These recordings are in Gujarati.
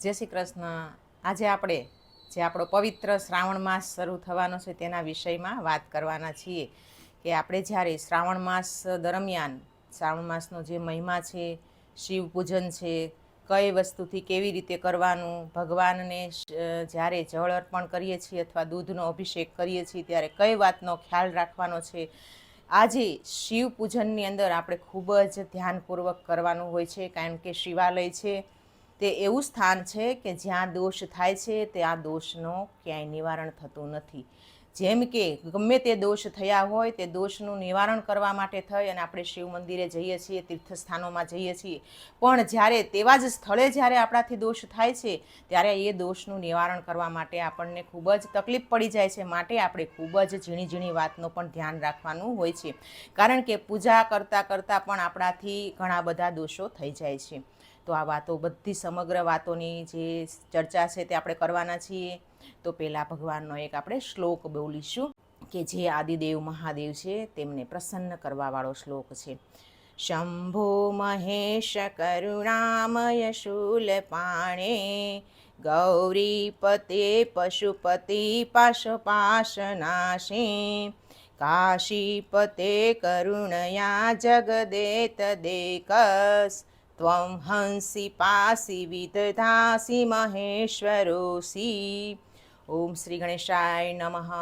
જય શ્રી કૃષ્ણ. આજે આપણે જે આપણો પવિત્ર શ્રાવણ માસ શરૂ થવાનો છે તેના વિષયમાં વાત કરવાના છીએ કે આપણે જ્યારે શ્રાવણ માસ દરમિયાન, શ્રાવણ માસનો જે મહિમા છે, શિવ પૂજન છે, કઈ વસ્તુથી કેવી રીતે કરવાનું, ભગવાનને જ્યારે જળ અર્પણ કરીએ છીએ અથવા દૂધનો અભિષેક કરીએ છીએ ત્યારે કઈ વાતનો ખ્યાલ રાખવાનો છે? આજે શિવ પૂજનની અંદર આપણે ખૂબ જ ધ્યાનપૂર્વક કરવાનું હોય છે, કારણ કે શિવાલય છે તે એવું સ્થાન છે કે જ્યાં દોષ થાય છે ત્યાં દોષનો ક્યાંય નિવારણ થતું નથી. જેમ કે ગમે તે દોષ થયા હોય, તે દોષનું નિવારણ કરવા માટે થઈ અને આપણે શિવ મંદિરે જઈએ છીએ, તીર્થસ્થાનોમાં જઈએ છીએ. પણ જ્યારે તેવા જ સ્થળે જ્યારે આપણાથી દોષ થાય છે, ત્યારે એ દોષનું નિવારણ કરવા માટે આપણને ખૂબ જ તકલીફ પડી જાય છે. માટે આપણે ખૂબ જ ઝીણી ઝીણી વાતનું પણ ધ્યાન રાખવાનું હોય છે. કારણ કે પૂજા કરતાં કરતાં પણ આપણાથી ઘણા બધા દોષો થઈ જાય છે. તો આ વાતો બધી સમગ્ર વાતોની જે ચર્ચા છે તે આપણે કરવાના છીએ. તો પહેલાં ભગવાનનો એક આપણે શ્લોક બોલીશું કે જે આદિદેવ મહાદેવ છે તેમને પ્રસન્ન કરવાવાળો શ્લોક છે. શંભો મહેશ કરુણામય શૂલપાણે ગૌરીપતે પશુપતિ પાશપાશનાશી કાશીપતે કરુણયા જગદેત દેકસ ત્વં હંસી પાસી વિદધાસી મહેશ્વરોસી ઓમ શ્રી ગણેશાય નમઃ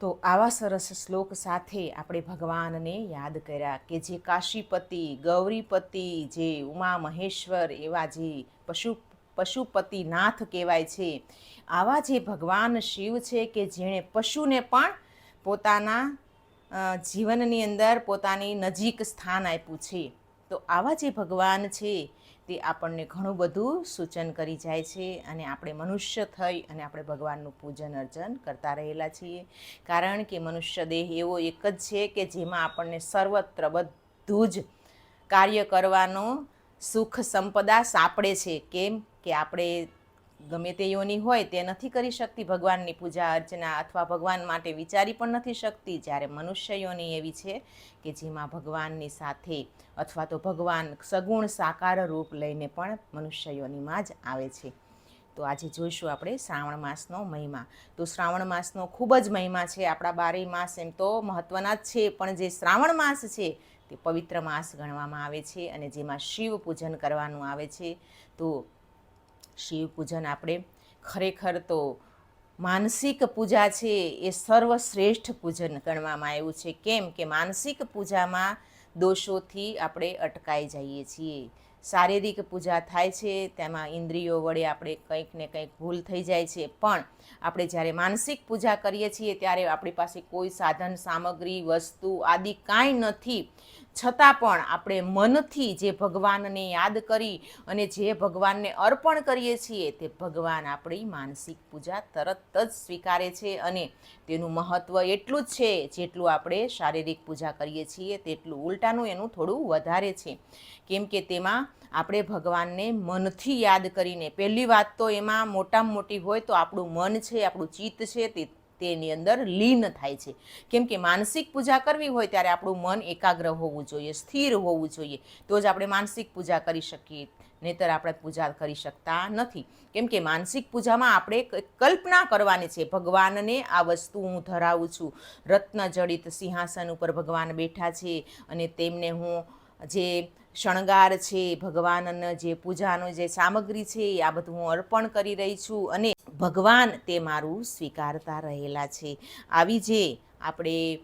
તો આવા સરસ શ્લોક સાથે આપણે ભગવાનને યાદ કર્યા કે જે કાશીપતિ ગૌરીપતિ જે ઉમા મહેશ્વર એવા જે પશુ પશુપતિનાથ કહેવાય છે, આવા જે ભગવાન શિવ છે કે જેણે પશુને પણ પોતાના જીવનની અંદર પોતાની નજીક સ્થાન આપ્યું છે. તો આવા જે ભગવાન છે, તે આપણને ઘણું બધું સૂચન કરી જાય છે અને આપણે મનુષ્ય થઈ અને આપણે ભગવાનનું પૂજન અર્ચન કરતા રહેલા છીએ. કારણ કે મનુષ્ય દેહ એવો એક જ છે કે જેમાં આપણને સર્વત્ર બધું જ કાર્ય કરવાનો સુખ સંપદા સાંપડે છે. કેમ? કે આપણે ગમે તે યોની હોય તે નથી કરી શકતી, ભગવાનની પૂજા, અર્ચના અથવા ભગવાન માટે વિચારી પણ નથી શકતી. જ્યારે મનુષ્ય યોની એવી છે કે જેમાં ભગવાનની સાથે અથવા તો ભગવાન સગુણ સાકાર રૂપ લઈને પણ મનુષ્ય યોનીમાં જ આવે છે. તો આજે જોઈશું આપણે શ્રાવણ માસનો મહિમા. તો શ્રાવણ માસનો ખૂબ જ મહિમા છે. આપણા બારેય માસ એમ તો મહત્ત્વના જ છે. પણ જે શ્રાવણ માસ છે તે પવિત્ર માસ ગણવામાં આવે છે અને જેમાં શિવ પૂજન કરવાનું આવે છે. તો શિવ પૂજન આપણે ખરેખર તો માનસિક પૂજા છે એ સર્વશ્રેષ્ઠ પૂજન ગણવામાં આવ્યું છે. કેમ કે માનસિક પૂજામાં દોષોથી આપણે અટકાઈ જઈએ છીએ. શારીરિક પૂજા થાય છે, તેમાં ઇન્દ્રિયો વડે આપણે કંઈક ને કંઈક ભૂલ થઈ જાય છે. પણ આપણે જ્યારે માનસિક પૂજા કરીએ છીએ ત્યારે આપણી પાસે કોઈ સાધન, સામગ્રી, વસ્તુ આદિ કાંઈ નથી. છતાં પણ આપણે મનથી જે ભગવાનને યાદ કરી અને જે ભગવાનને અર્પણ કરીએ છીએ તે ભગવાન આપણી માનસિક પૂજા તરત જ સ્વીકારે છે અને તેનું મહત્ત્વ એટલું જ છે જેટલું આપણે શારીરિક પૂજા કરીએ છીએ તેટલું ઉલટાનું એનું થોડું વધારે છે. કેમ કે તેમાં આપણે ભગવાનને મનથી યાદ કરીને, પહેલી વાત તો એમાં મોટામાં મોટી હોય તો આપણું મન છે, આપણું ચિત્ત છે, તે તેની અંદર લીન થાય છે. કેમ કે માનસિક પૂજા કરવી હોય ત્યારે આપણું મન એકાગ્ર હોવું જોઈએ, સ્થિર હોવું જોઈએ. તો જ આપણે માનસિક પૂજા કરી શકીએ, નહીતર આપણે પૂજા કરી શકતા નથી. કેમ કે માનસિક પૂજામાં આપણે કલ્પના કરવાની છે, ભગવાનને આ વસ્તુ હું ધરાવું છું. રત્ન જડિત સિંહાસન ઉપર ભગવાન બેઠા છે અને તેમને હું જે શણગાર છે, ભગવાનના જે પૂજાનું જે સામગ્રી છે, એ આ બધું હું અર્પણ કરી રહી છું અને ભગવાન તે મારું સ્વીકારતા રહેલા છે. આવી જે આપણે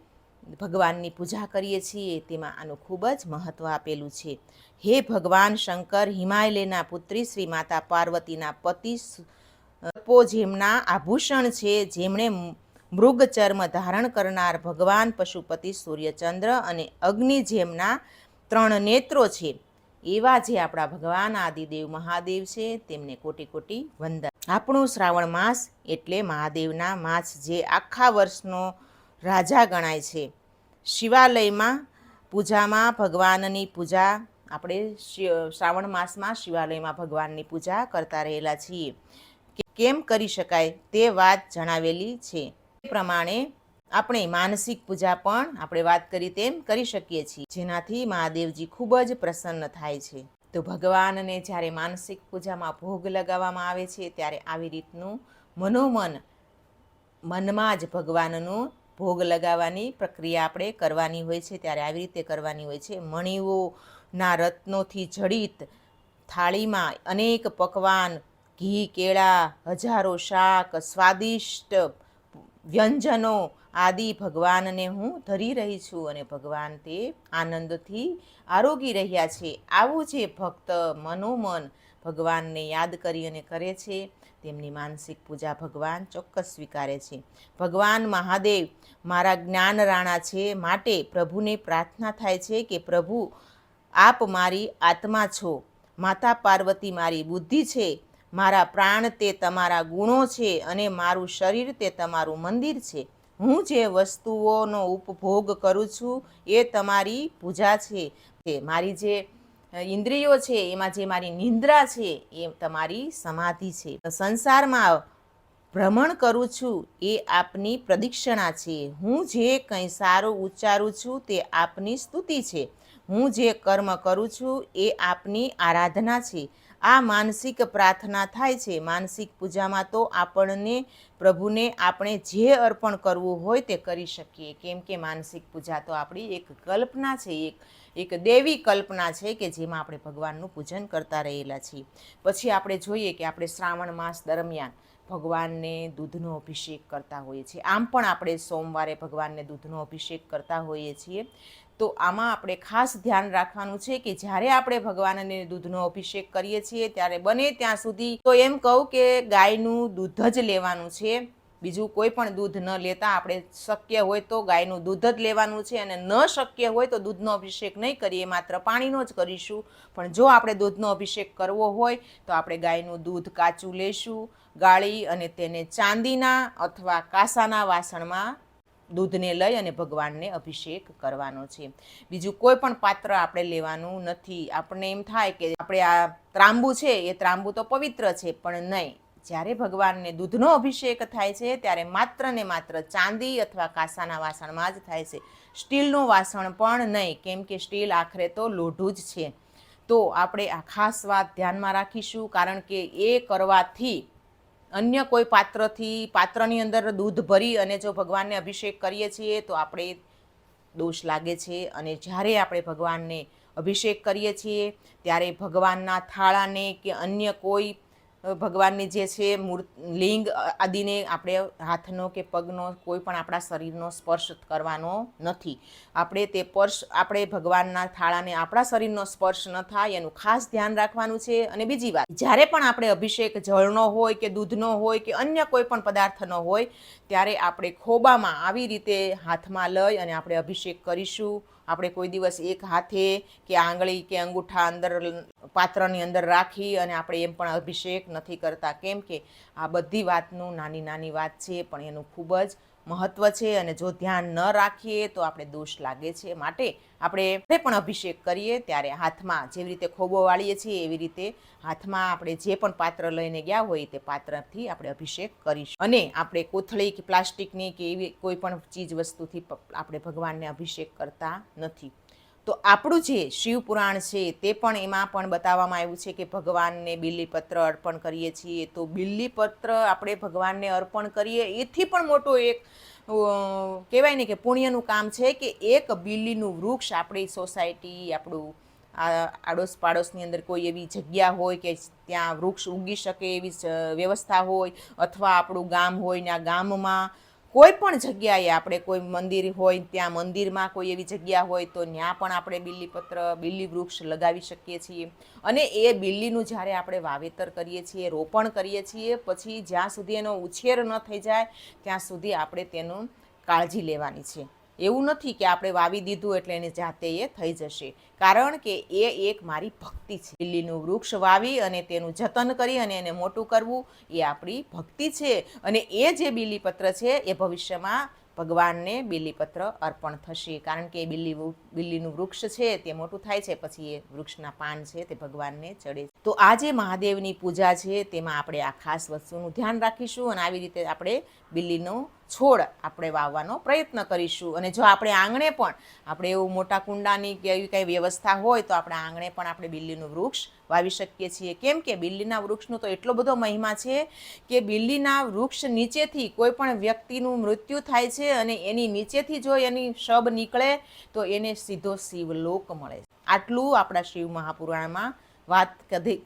ભગવાનની પૂજા કરીએ છીએ, તેમાં આનું ખૂબ જ મહત્ત્વ આપેલું છે. હે ભગવાન શંકર, હિમાલયના પુત્રી શ્રી માતા પાર્વતીના પતિ પો જેમના આભૂષણ છે, જેમણે મૃગ ચર્મ ધારણ કરનાર ભગવાન પશુપતિ સૂર્યચંદ્ર અને અગ્નિ જેમના ત્રણ નેત્રો છે. એવા જે આપણા ભગવાન આદિદેવ મહાદેવ છે, તેમને કોટી કોટી વંદન. આપણું શ્રાવણ માસ એટલે મહાદેવના માસ જે આખા વર્ષનો રાજા ગણાય છે. શિવાલયમાં પૂજામાં ભગવાનની પૂજા, આપણે શ્રાવણ માસમાં શિવાલયમાં ભગવાનની પૂજા કરતા રહેલા છીએ. કેમ કરી શકાય તે વાત જણાવેલી છે. પ્રમાણે આપણે માનસિક પૂજા પણ આપણે વાત કરી તેમ કરી શકીએ છીએ. જેનાથી મહાદેવજી ખૂબ જ પ્રસન્ન થાય છે. તો ભગવાનને જ્યારે માનસિક પૂજામાં ભોગ લગાવવામાં આવે છે, ત્યારે આવી રીતનું મનોમન, મનમાં જ ભગવાનનું ભોગ લગાવવાની પ્રક્રિયા આપણે કરવાની હોય છે. ત્યારે આવી રીતે કરવાની હોય છે. મણીઓના રત્નોથી જડિત થાળીમાં અનેક પકવાન, ઘી, કેળા, હજારો શાક, સ્વાદિષ્ટ વ્યંજનો આદિ ભગવાનને હું ધરી રહી છું અને ભગવાન તે આનંદથી આરોગી રહ્યા છે. આવું જે ભક્ત મનોમન ભગવાનને યાદ કરી અને કરે છે, તેમની માનસિક પૂજા ભગવાન ચોક્કસ સ્વીકારે છે. ભગવાન મહાદેવ, મારા જ્ઞાન રાણા છે, માટે પ્રભુને પ્રાર્થના થાય છે કે પ્રભુ, આપ મારી આત્મા છો. માતા પાર્વતી મારી બુદ્ધિ છે. મારા પ્રાણ તે તમારા ગુણો છે અને મારું શરીર તે તમારું મંદિર છે. હું જે વસ્તુઓનો ઉપભોગ કરું છું એ તમારી પૂજા છે. મારી જે ઇન્દ્રિયો છે, એમાં જે મારી નિંદ્રા છે, એ તમારી સમાધિ છે. સંસારમાં ભ્રમણ કરું છું એ આપની પ્રદિક્ષણા છે. હું જે કંઈ સારું ઉચ્ચારું છું તે આપની સ્તુતિ છે. હું જે કર્મ કરું છું એ આપની આરાધના છે. આ માનસિક પ્રાર્થના થાય છે. માનસિક પૂજામાં તો આપણને, પ્રભુને આપણે જે અર્પણ કરવું હોય તે કરી શકીએ. કેમ કે માનસિક પૂજા તો આપણી એક કલ્પના છે, એક એક દેવી કલ્પના છે કે જેમાં આપણે ભગવાનનું પૂજન કરતા રહેલા છીએ. પછી આપણે જોઈએ કે આપણે શ્રાવણ માસ દરમિયાન ભગવાનને દૂધનો અભિષેક કરતા હોઈએ છીએ. આમ પણ આપણે સોમવારે ભગવાનને દૂધનો અભિષેક કરતા હોઈએ છીએ. તો આમાં આપણે ખાસ ધ્યાન રાખવાનું છે કે જ્યારે આપણે ભગવાનને દૂધનો અભિષેક કરીએ છીએ, ત્યારે બને ત્યાં સુધી તો એમ કહું કે ગાયનું દૂધ જ લેવાનું છે. બીજું કોઈ પણ દૂધ ન લેતા આપણે શક્ય હોય તો ગાયનું દૂધ જ લેવાનું છે અને ન શક્ય હોય તો દૂધનો અભિષેક નહીં કરીએ, માત્ર પાણીનો જ કરીશું. પણ જો આપણે દૂધનો અભિષેક કરવો હોય તો આપણે ગાયનું દૂધ કાચું લેશું, ગાળી અને તેને ચાંદીના અથવા કાંસાના વાસણમાં દૂધને લઈ અને ભગવાનને અભિષેક કરવાનો છે. બીજું કોઈ પણ પાત્ર આપણે લેવાનું નથી. આપણને એમ થાય કે આપણે આ ત્રાંબુ છે, એ ત્રાંબુ તો પવિત્ર છે, પણ નહીં. જ્યારે ભગવાનને દૂધનો અભિષેક થાય છે, ત્યારે માત્ર ને માત્ર ચાંદી અથવા કાંસાના વાસણમાં જ થાય છે. સ્ટીલનું વાસણ પણ નહીં, કેમ કે સ્ટીલ આખરે તો લોઢું જ છે. તો આપણે આ ખાસ વાત ધ્યાનમાં રાખીશું, કારણ કે એ કરવાથી અન્ય કોઈ પાત્રથી, પાત્રની અંદર દૂધ ભરી અને જો ભગવાનને અભિષેક કરીએ છીએ, તો આપણે દોષ લાગે છે. અને જ્યારે આપણે ભગવાનને અભિષેક કરીએ છીએ, ત્યારે ભગવાનના થાળાને કે અન્ય કોઈ ભગવાનની જે છે મૂર્ત, લિંગ આદિને આપણે હાથનો કે પગનો કોઈ પણ આપણા શરીરનો સ્પર્શ કરવાનો નથી. આપણે તે સ્પર્શ, આપણે ભગવાનના થાળાને આપણા શરીરનો સ્પર્શ ન થાય, એનું ખાસ ધ્યાન રાખવાનું છે. અને બીજી વાત, જ્યારે પણ આપણે અભિષેક જળનો હોય કે દૂધનો હોય કે અન્ય કોઈ પણ પદાર્થનો હોય, ત્યારે આપણે ખોબામાં આવી રીતે હાથમાં લઈ અને આપણે અભિષેક કરીશું. આપણે કોઈ દિવસ એક હાથે કે આંગળી કે અંગૂઠા અંદર પાત્રની અંદર રાખી અને આપણે એમ પણ અભિષેક નથી કરતા. કેમ કે આ બધી વાતનું નાની નાની વાત છે, પણ એનું ખૂબ જ મહત્ત્વ છે અને જો ધ્યાન ન રાખીએ તો આપણે દોષ લાગે છે. માટે આપણે પણ અભિષેક કરીએ ત્યારે હાથમાં જેવી રીતે ખોબો વાળીએ છીએ એવી રીતે હાથમાં આપણે જે પણ પાત્ર લઈને ગયા હોય તે પાત્રથી આપણે અભિષેક કરીશું. અને આપણે કોથળી કે પ્લાસ્ટિકની કે એવી કોઈ પણ ચીજ વસ્તુથી આપણે ભગવાનને અભિષેક કરતા નથી. તો આપણું જે શિવ પુરાણ છે તે પણ એમાં પણ બતાવવામાં આવ્યું છે કે ભગવાનને બિલીપત્ર અર્પણ કરીએ છીએ. તો બિલ્લીપત્ર આપણે ભગવાનને અર્પણ કરીએ, એથી પણ મોટો એક કહેવાય ને કે પુણ્યનું કામ છે કે એક બિલ્લીનું વૃક્ષ આપણી સોસાયટી, આપણું આડોશ પાડોશની અંદર કોઈ એવી જગ્યા હોય કે ત્યાં વૃક્ષ ઉગી શકે એવી વ્યવસ્થા હોય અથવા આપણું ગામ હોય ને આ ગામમાં કોઈ પણ જગ્યાએ આપણે કોઈ મંદિર હોય, ત્યાં મંદિરમાં કોઈ એવી જગ્યા હોય, તો ત્યાં પણ આપણે બિલ્લીપત્ર બિલ્લી વૃક્ષ લગાવી શકીએ છીએ. અને એ બિલ્લીનું જ્યારે આપણે વાવેતર કરીએ છીએ, રોપણ કરીએ છીએ, પછી જ્યાં સુધી એનો ઉછેર ન થઈ જાય, ત્યાં સુધી આપણે તેનું કાળજી લેવાની છે. એવું નથી કે આપણે વાવી દીધું એટલે એની જાતે એ થઈ જશે. કારણ કે એ એક મારી ભક્તિ છે. લીલીનું વૃક્ષ વાવી અને તેનું જતન કરી અને એને મોટું કરવું એ આપણી ભક્તિ છે. અને એ જે બીલીપત્ર છે એ ભવિષ્યમાં ભગવાનને બીલીપત્ર અર્પણ થશે. કારણ કે એ બિલ્લી બિલ્લીનું વૃક્ષ છે, તે મોટું થાય છે, પછી એ વૃક્ષના પાન છે, તે ભગવાનને ચડે છે તો આ જે મહાદેવની પૂજા છે, તેમાં આપણે આ ખાસ વસ્તુનું ધ્યાન રાખીશું અને આવી રીતે આપણે બિલ્લીનો છોડ આપણે વાવવાનો પ્રયત્ન કરીશું. અને જો આપણે આંગણે પણ આપણે એવું મોટા કુંડાની કે એવી કંઈ વ્યવસ્થા હોય, તો આપણે આંગણે પણ આપણે બિલ્લીનું વૃક્ષ વાવી શકીએ છીએ. કેમ કે બિલ્લીના વૃક્ષનો તો એટલો બધો મહિમા છે કે બિલ્લીના વૃક્ષ નીચેથી કોઈ પણ વ્યક્તિનું મૃત્યુ થાય છે અને એની નીચેથી જો એની શબ નીકળે, તો એને સીધો શિવલોક મળે આટલું આપણા શિવ મહાપુરાણમાં વાત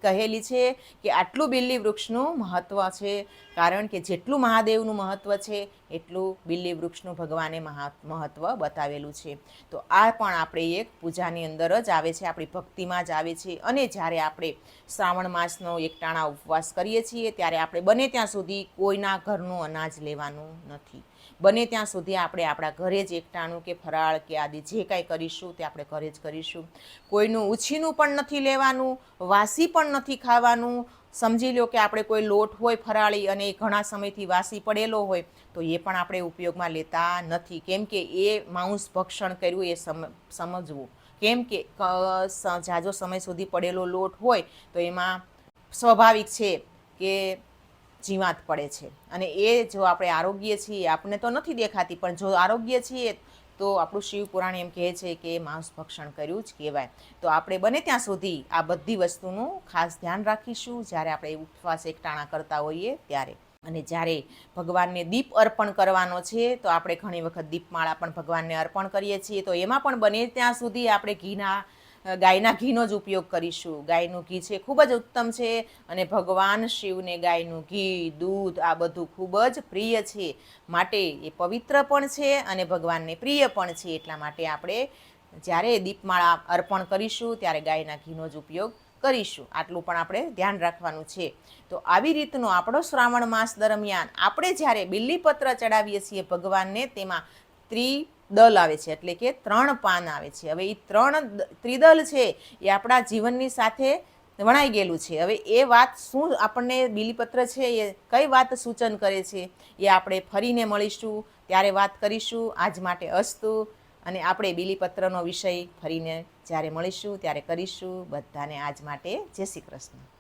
કહેલી છે કે આટલું બિલ્લી વૃક્ષનું મહત્ત્વ છે. કારણ કે જેટલું મહાદેવનું મહત્ત્વ છે, એટલું બિલ્લી વૃક્ષનું ભગવાને મહા મહત્ત્વ બતાવેલું છે. તો આ પણ આપણે એક પૂજાની અંદર જ આવે છે, આપણી ભક્તિમાં જ આવે છે. અને જ્યારે આપણે શ્રાવણ માસનો એકટાણા ઉપવાસ કરીએ છીએ, ત્યારે આપણે બને ત્યાં સુધી કોઈના ઘરનું અનાજ લેવાનું નથી. બને ત્યાં સુધી આપણે આપણા ઘરે જ એકટાણું કે ફરાળ કે આદિ જે કાંઈ કરીશું તે આપણે ઘરે જ કરીશું. કોઈનું ઉછીનું પણ નથી લેવાનું, વાસી પણ નથી ખાવાનું. સમજી લો કે આપણે કોઈ લોટ હોય ફરાળી અને એ ઘણા સમયથી વાસી પડેલો હોય, તો એ પણ આપણે ઉપયોગમાં લેતા નથી. કેમ કે એ માંસ ભક્ષણ કર્યું, એ સમ, સમજવું. કેમ કે જાજો સમય સુધી પડેલો લોટ હોય, તો એમાં સ્વાભાવિક છે કે જીવાત પડે છે. અને એ જો આપણે આરોગ્ય છીએ, આપણને તો નથી દેખાતી, પણ જો આરોગ્ય છીએ, તો આપણું શિવ પુરાણ એમ કહે છે કે માંસ ભક્ષણ કર્યું જ કહેવાય. તો આપણે બને ત્યાં સુધી આ બધી વસ્તુનું ખાસ ધ્યાન રાખીશું. જ્યારે આપણે ઉપવાસ એકટાણા કરતા હોઈએ ત્યારે. અને જ્યારે ભગવાનને દીપ અર્પણ કરવાનો છે, તો આપણે ઘણી વખત દીપમાળા પણ ભગવાનને અર્પણ કરીએ છીએ. તો એમાં પણ બને ત્યાં સુધી આપણે ઘીના ગાયના ઘીનો જ ઉપયોગ કરીશું. ગાયનું ઘી છે, ખૂબ જ ઉત્તમ છે અને ભગવાન શિવને ગાયનું ઘી, દૂધ આ બધું ખૂબ જ પ્રિય છે. માટે એ પવિત્ર પણ છે અને ભગવાનને પ્રિય પણ છે. એટલા માટે આપણે જ્યારે દીપમાળા અર્પણ કરીશું ત્યારે ગાયના ઘીનો જ ઉપયોગ કરીશું. આટલું પણ આપણે ધ્યાન રાખવાનું છે. તો આવી રીતનો આપણો શ્રાવણ માસ દરમિયાન આપણે જ્યારે બિલ્લીપત્ર ચડાવીએ છીએ ભગવાનને, તેમાં ત્રિદલ આવે છે, એટલે કે ત્રણ પાન આવે છે. હવે એ ત્રણ ત્રિદલ છે, એ આપણા જીવનની સાથે વણાઈ ગયેલું છે. હવે એ વાત શું આપણને બિલીપત્ર છે, એ કઈ વાત સૂચન કરે છે, એ આપણે ફરીને મળીશું, ત્યારે વાત કરીશું. આજ માટે અસ્તુ. અને આપણે બિલીપત્રનો વિષય ફરીને જ્યારે મળીશું, ત્યારે કરીશું. બધાને આજ માટે જય શ્રી કૃષ્ણ.